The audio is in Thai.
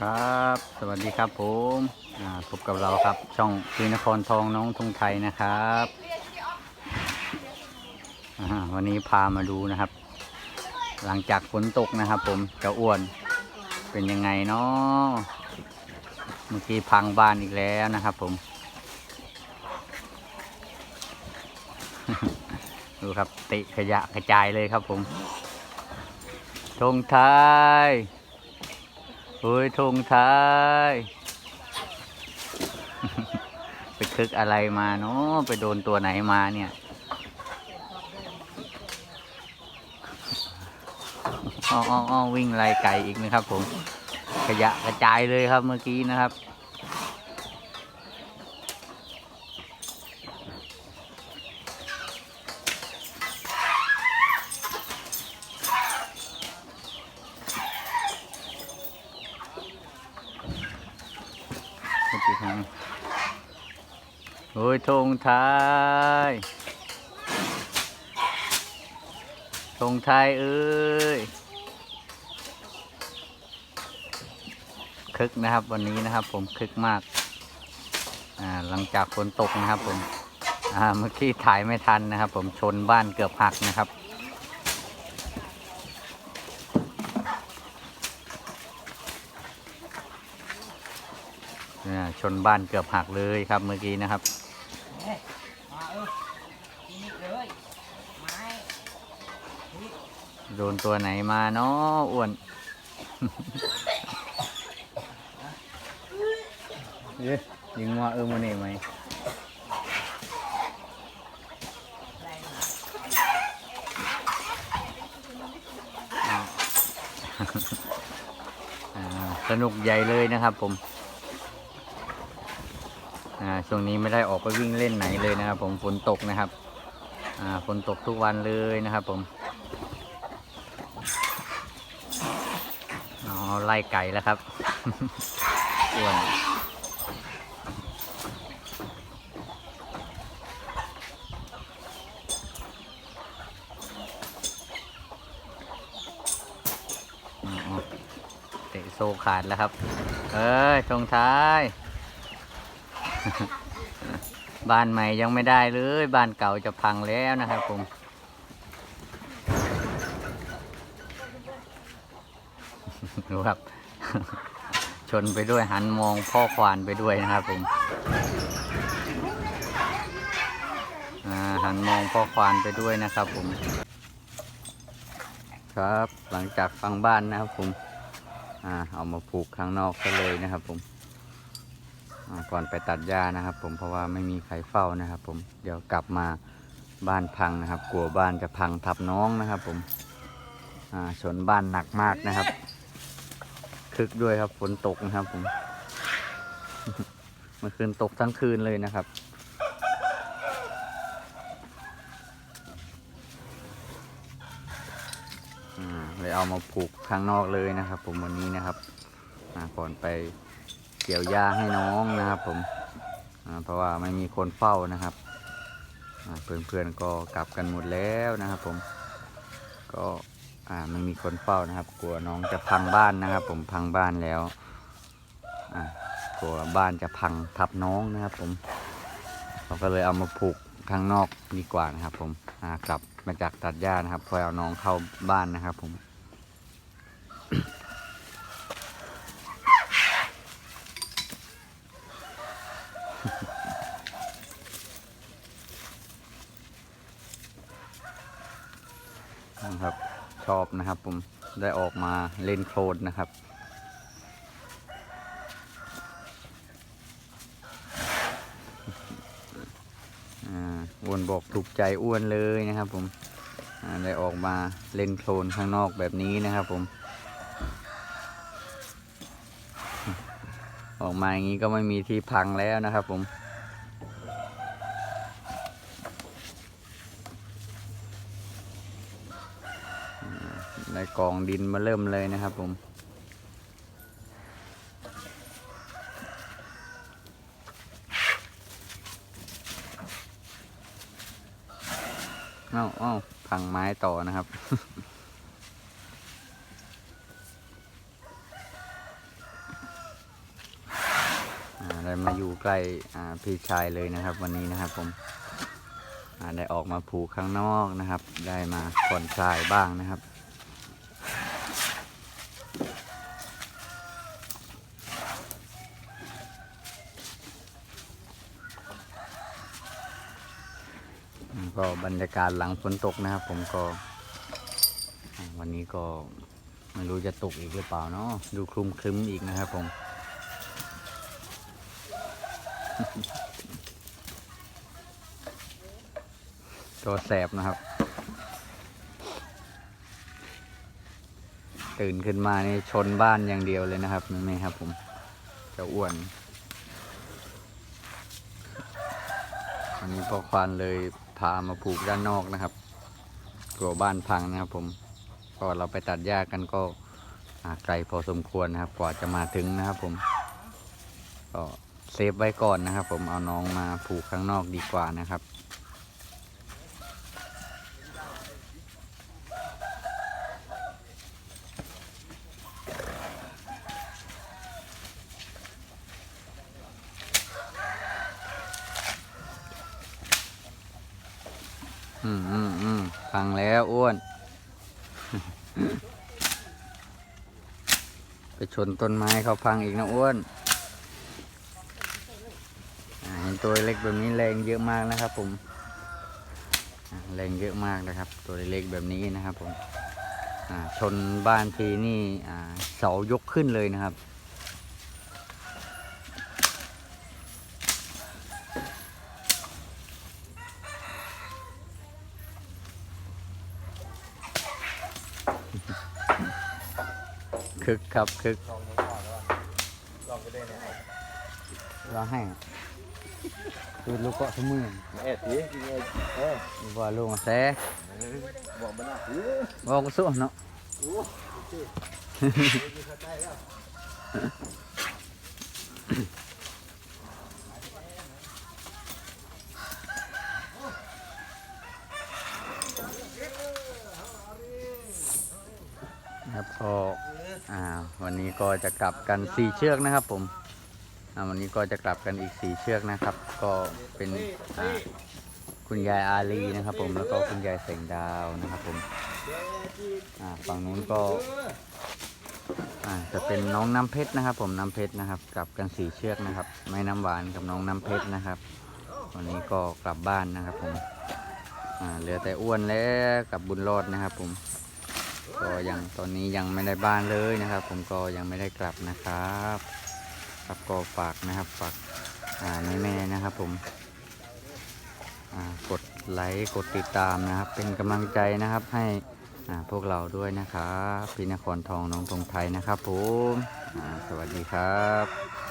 ครับ สวัสดีครับผมพบกับเราครับ ช่องคืนครทองน้องทงไทยนะครับวันนี้พามาดูนะครับ หลังจากฝนตกนะครับ ผมเจ้าอ้วนเป็นยังไงเนาะเมื่อกี้พังบ้านอีกแล้วนะครับ ผม ดูครับติขยะกระจายเลยครับผมทงไทย โอ้ยธงไทย ไปคึกอะไรมาเนาะไปโดนตัวไหนมาเนี่ยอ้ออ้ออ้อวิ่งไล่ไก่อีกนะครับผม ขยะกระจายเลยครับเมื่อกี้นะครับ ทางโอ้ยธงไทยธงไทยเอ้ยคึกนะครับวันนี้นะครับผมคึกมากอ่าหลังจากฝนตกนะครับผมอ่าเมื่อกี้ถ่ายไม่ทันนะครับ ผมชนบ้านเกือบหักนะครับ เนี่ย ชนบ้านเกือบหักเลยครับเมื่อกี้นะครับโดนตัวไหนมาเนาะอ้วนเอ๊ะยิงว่าเออมันนี่ไหมสนุกใหญ่เลยนะครับผม อ่าช่วงนี้ไม่ได้ออกไปวิ่งเล่นไหนเลยนะครับผมฝนตกนะครับอ่าฝนตกทุกวันเลยนะครับผมอ๋อไล่ไก่แล้วครับอ้วนเตะโซขาดแล้วครับ เอ้ยตรงท้าย บ้านใหม่ยังไม่ได้เลย บ้านเก่าจะพังแล้วนะครับผมดูครับ ชนไปด้วยหันมองพ่อควานไปด้วยนะครับผมหันมองพ่อควานไปด้วยนะครับผม ครับหลังจากฟังบ้านนะครับผมอเอามาผูกข้างนอกก็เลยนะครับผม ก่อนไปตัดหญ้านะครับ ผมเพราะว่าไม่มีใครเฝ้านะครับ ผมเดี๋ยวกลับมาบ้านพังนะครับ กลัวบ้านจะพังทับน้องนะครับ ผมชนบ้านหนักมากนะครับคึกด้วยครับฝนตกนะครับ ผมเมื่อคืนตกทั้งคืนเลยนะครับเลยเอามาผูกข้างนอกเลยนะครับ ผมวันนี้นะครับก่อนไป เกี่ยวหญ้าให้น้องนะครับ ผมเพราะว่าไม่มีคนเฝ้านะครับเพื่อนๆก็กลับกันหมดแล้วนะครับ ผมก็อ่าไม่มีคนเฝ้านะครับ กลัวน้องจะพังบ้านนะครับ ผมพังบ้านแล้วกลัวบ้านจะพังทับน้องนะครับ ผมเราก็เลยเอามาผูกข้างนอกดีกว่านะครับ ผมกลับมาจากตัดหญ้านะครับพอเอาน้องเข้าบ้านนะครับ ผม นะครับ ชอบนะครับผมได้ออกมาเล่นโคลนนะครับ อ้วนบอกถูกใจอ้วนเลยนะครับผมได้ออกมาเล่นโคลนข้างนอกแบบนี้นะครับผม ออกมาอย่างนี้ก็ไม่มีที่พังแล้วนะครับผม ในกองดินมาเริ่มเลยนะครับผมเอ้าเอ้าพังไม้ต่อนะครับ ได้มาอยู่ใกล้พี่ชายเลยนะครับ วันนี้นะครับผมได้ออกมาผูกข้างนอกนะครับ ได้มาผ่อนคลายบ้างนะครับ ก็บรรยากาศหลังฝนตกนะครับ ผมก็ วันนี้ก็ไม่รู้จะตกอีกหรือเปล่าเนาะดูคลุมคลึ้มอีกนะครับผมตัวแสบนะครับ ตื่นขึ้นมานี่ชนบ้านอย่างเดียวเลยนะครับแม่ครับผมจะอ้วนวันนี้พ่อควานเลย พามาผูกด้านนอกนะครับกลัวบ้านพังนะครับ ผมก็เราไปตัดหญ้ากันก็ไกลพอสมควรนะครับ กว่าจะมาถึงนะครับผมก็เซฟไว้ก่อนนะครับ ผมเอาน้องมาผูกข้างนอกดีกว่านะครับ อืมอืมอืมพังแล้วอ้วน ไปชนต้นไม้เขาพังอีกนะอ้วนเห็นตัวเล็กแบบนี้แรงเยอะมากนะครับ ผมแรงเยอะมากนะครับ ตัวเล็กแบบนี้นะครับ ผมชนบ้านทีนี่เสายกขึ้นเลยนะครับ คึกครับคึกลองดูก่อนลองไปได้เนี่ยเราให้คือลูกเกาะสมือเอ็ดสิเอ็ดเออว่ลูกมาแซ่บอกมันนะเออบอกก็สู้เนาะ โอ้สิมีเข้าใจแล้ว ครับก็อ่า วันนี้ ก็จะกลับกันสี่เชือกนะครับ ผมวันนี้ก็จะกลับกันอีกสี่เชือกนะครับ ก็เป็นคุณยายอาลีนะครับ ผมแล้วก็คุณยายแสงดาวนะครับ ผมฝั่งนู้นก็จะเป็นน้องน้ำเพชรนะครับ ผมน้ำเพชรนะครับ กลับกันสี่เชือกนะครับไม่น้ำหวานกับน้องน้ำเพชรนะครับวันนี้ก็กลับบ้านนะครับ ผมเหลือแต่อ้วนแล้วกับบุญรอดนะครับ ผม ก็ยังตอนนี้ยังไม่ได้บ้านเลยนะครับ ผมก็ยังไม่ได้กลับนะครับครับก็ฝากนะครับฝากอ่าแม่ๆนะครับ ผมกดไลค์กดติดตามนะครับ เป็นกำลังใจนะครับให้พวกเราด้วยนะครับพี่นครทองน้องตรงไทยนะครับผมสวัสดีครับ